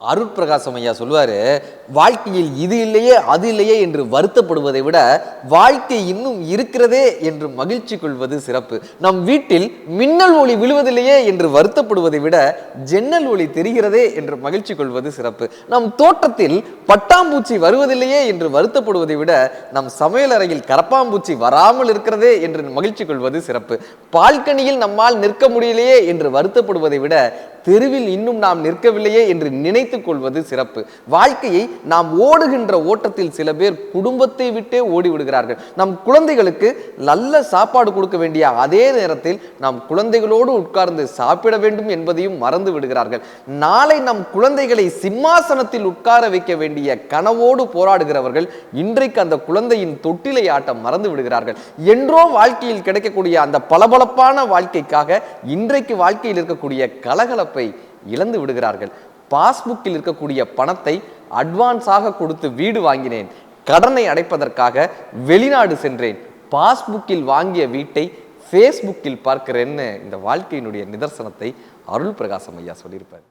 அருட்பிரகாசம் ஐயா சொல்லுவாரு வாழ்க்கையில் இது இல்லையே அது இல்லையே என்று வருத்தப்படுவதை விட வாழ்க்கை இன்னும் இருக்கிறதே என்று மகிழ்ச்சி கொள்வது சிறப்பு. நம் வீட்டில் மின்னல் ஒளி விழுவதில்லையே என்று வருத்தப்படுவதை விட ஜன்னல் ஒளி தெரிகிறதே என்று மகிழ்ச்சி கொள்வது சிறப்பு. நம் தோட்டத்தில் பட்டாம்பூச்சி வருவதில்லையே என்று வருத்தப்படுவதை விட நம் சமையலறையில் கரப்பாம்பூச்சி வராமல் இருக்கிறதே என்று மகிழ்ச்சி கொள்வது சிறப்பு. பால்கனியில் நம்மால் நிற்க முடியலையே என்று வருத்தப்படுவதை விட தெருவில் இன்னும் நாம் நிற்கவில்லையே என்று நினைத்து கொள்வது சிறப்பு. வாழ்க்கையை நாம் ஓடுகின்ற ஓட்டத்தில் சில பேர் குடும்பத்தை விட்டே ஓடி விடுகிறார்கள் நம் குழந்தைகளுக்கு நல்ல சாப்பாடு கொடுக்க வேண்டிய அதே நேரத்தில் நாம் குழந்தைகளோடு உட்கார்ந்து சாப்பிட வேண்டும் என்பதையும் மறந்து விடுகிறார்கள். நாளை நம் குழந்தைகளை சிம்மாசனத்தில் உட்கார வைக்க வேண்டிய கனவோடு போராடுகிறவர்கள் இன்றைக்கு அந்த குழந்தையின் தொட்டிலை ஆட்டம் மறந்து விடுகிறார்கள். என்றோ வாழ்க்கையில் கிடைக்கக்கூடிய அந்த பளபளப்பான வாழ்க்கைக்காக இன்றைக்கு வாழ்க்கையில் இருக்கக்கூடிய கலகலப்பை இழந்து விடுகிறார்கள். பாஸ்புக்கில் இருக்கக்கூடிய பணத்தை அட்வான்ஸாக கொடுத்து வீடு வாங்கினேன். கடனை அடைப்பதற்காக வெளிநாடு சென்றேன். பாஸ்புக்கில் வாங்கிய வீட்டை ஃபேஸ்புக்கில் பார்க்கிறேன்னு இந்த வாழ்க்கையினுடைய நிதர்சனத்தை அருள் பிரகாசம் ஐயா சொல்லியிருப்பார்.